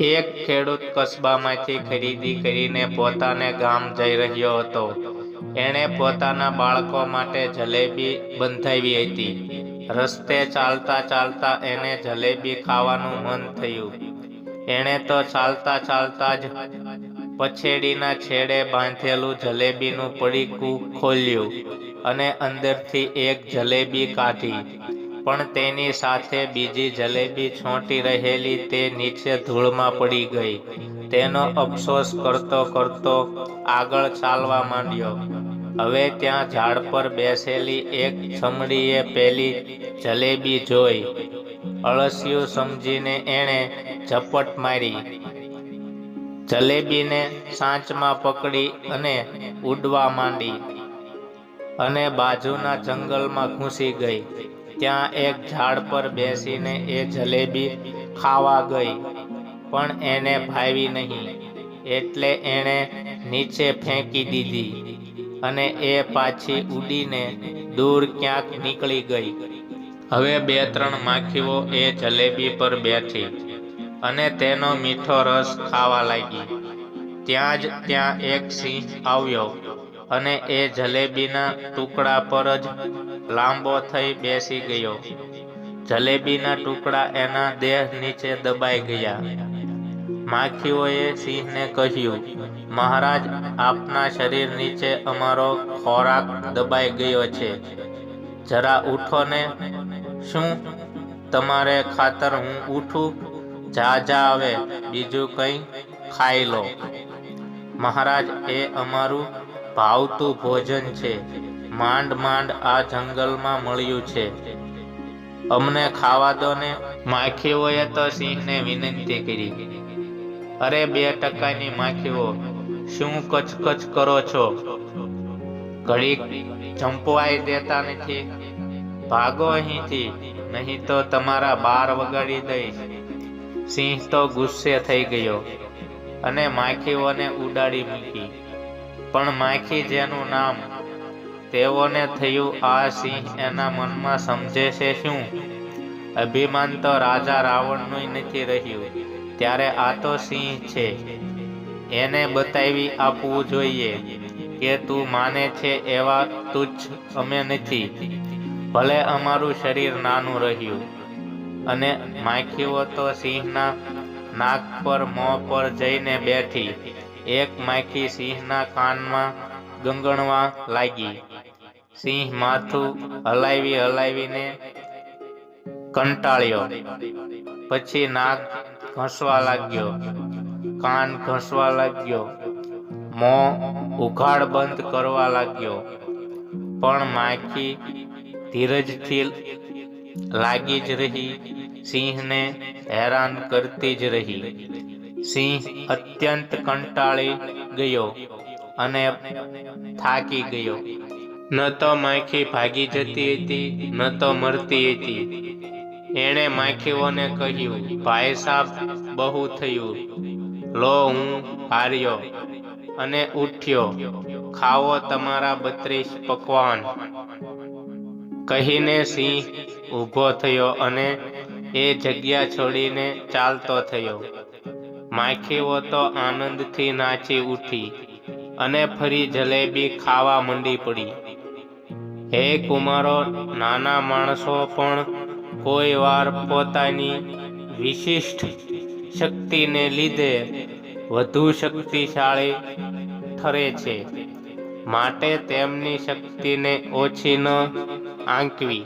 એક ખેડૂત કસ્બામાંથી ખરીદી કરીને પોતાને ગામ જઈ રહ્યો હતો. એણે પોતાના બાળકો માટે જલેબી બંધાવી હતી. રસ્તે ચાલતા ચાલતા એને જલેબી ખાવાનું મન થયું. એણે તો ચાલતા ચાલતા જ પછેડીના છેડે બાંધેલું જલેબીનું પડીકું ખોલ્યું અને અંદરથી એક જલેબી કાઢી. પણ તેની સાથે બીજી જલેબી છોંટી રહેલી તે નીચે ધૂળમાં પડી ગઈ. તેનો અફસોસ કરતો કરતો આગળ ચાલવા માંડ્યો. હવે ત્યાં ઝાડ પર બેસેલી એક છમડીએ પેલી જલેબી જોઈ. અળસિયું સમજીને એણે ઝપટ મારી. જલેબીને સાંચમાં પકડી અને ઉડવા માંડી અને બાજુના જંગલમાં ઘૂસી ગઈ. ત્યાં એક ઝાડ પર બેસીને એ જલેબી ખાવા ગઈ, પણ એને ભાવી નહીં. એટલે એણે નીચે ફેંકી દીધી અને એ પાછી ઉડીને દૂર ક્યાંક નીકળી ગઈ. હવે બે ત્રણ માખીઓ એ જલેબી પર બેઠી અને તેનો મીઠો રસ ખાવા લાગી. ત્યાં જ ત્યાં એક સિંહ આવ્યો. અને એ જલેબીના ટુકડા પર જ લાંબો થઈ બેસી ગયો. જલેબીના ટુકડા એના દેહ નીચે દબાઈ ગયા. માખીઓએ સિંહને કહ્યું, મહારાજ, આપના શરીર નીચે અમારો ખોરાક દબાઈ ગયો છે. જરા ઉઠો ને. શું તમારે ખાતર હું ઉઠું? જા જા આવે બીજું કંઈ ખાઈ લો. મહારાજ, એ અમારું ભાવતું ભોજન છે. માંડ માંડ આ જંગલમાં મળ્યું છે. અમને ખાવા દો ને. માખીઓએ તો સિંહને વિનંતી કરી. અરે બે ટકાની માખીઓ, શું કચકચ કરો છો? ઘડીક ચંપવાઈ દેતા નથી. ભાગો અહીંથી, નહીં તો તમારા બાર વગાડી દઈશ. સિંહ તો ગુસ્સે થઈ ગયો અને માખીઓને ઉડાડી મૂકી. પણ માખી જેનું નામ તેઓને થયું આ સિંહ એના મનમાં સમજે છે શું? અભિમાન તો રાજા રાવણનું નથી રહ્યું. ત્યારે આ તો સિંહ છે. એને બતાવી આપવું જોઈએ કે તું માને છે એવા તુચ્છ અમે નથી. ભલે અમારું શરીર નાનું રહ્યું. અને માખીઓ તો સિંહના નાક પર મોં પર જઈને બેઠી. એક માખી સિંહના કાનમાં ગંગણવા લાગી. સિંહ માથું હલાવી હલાવીને કંટાળ્યો. પછી નાક ઘસવા લાગ્યો. કાન ઘસવા લાગ્યો. મોં ઉઘાડ બંધ કરવા લાગ્યો. પણ માખી ધીરજથી લાગી જ રહી. સિંહને હેરાન કરતી જ રહી. સિંહ અત્યંત કંટાળી ગયો અને થાકી ગયો. ન તો માખી ભાગી જતી હતી, ન તો મરતી હતી. એણે માખીઓને કહ્યું, ભાઈ સાહેબ બહુ થયું. લો, હું હાર્યો. અને ઉઠ્યો ખાવો તમારા બત્રીસ પકવાન. કહીને સિંહ ઊભો થયો અને એ જગ્યા છોડીને ચાલતો થયો. માખીઓ તો આનંદથી નાચી ઉઠી અને ફરી જલેબી ખાવા મંડી પડી. હે કુમારો, નાના માણસો પણ કોઈ વાર પોતાની વિશિષ્ટ શક્તિને લીધે વધુ શક્તિશાળી ઠરે છે. માટે તેમની શક્તિને ઓછી ન આંકવી.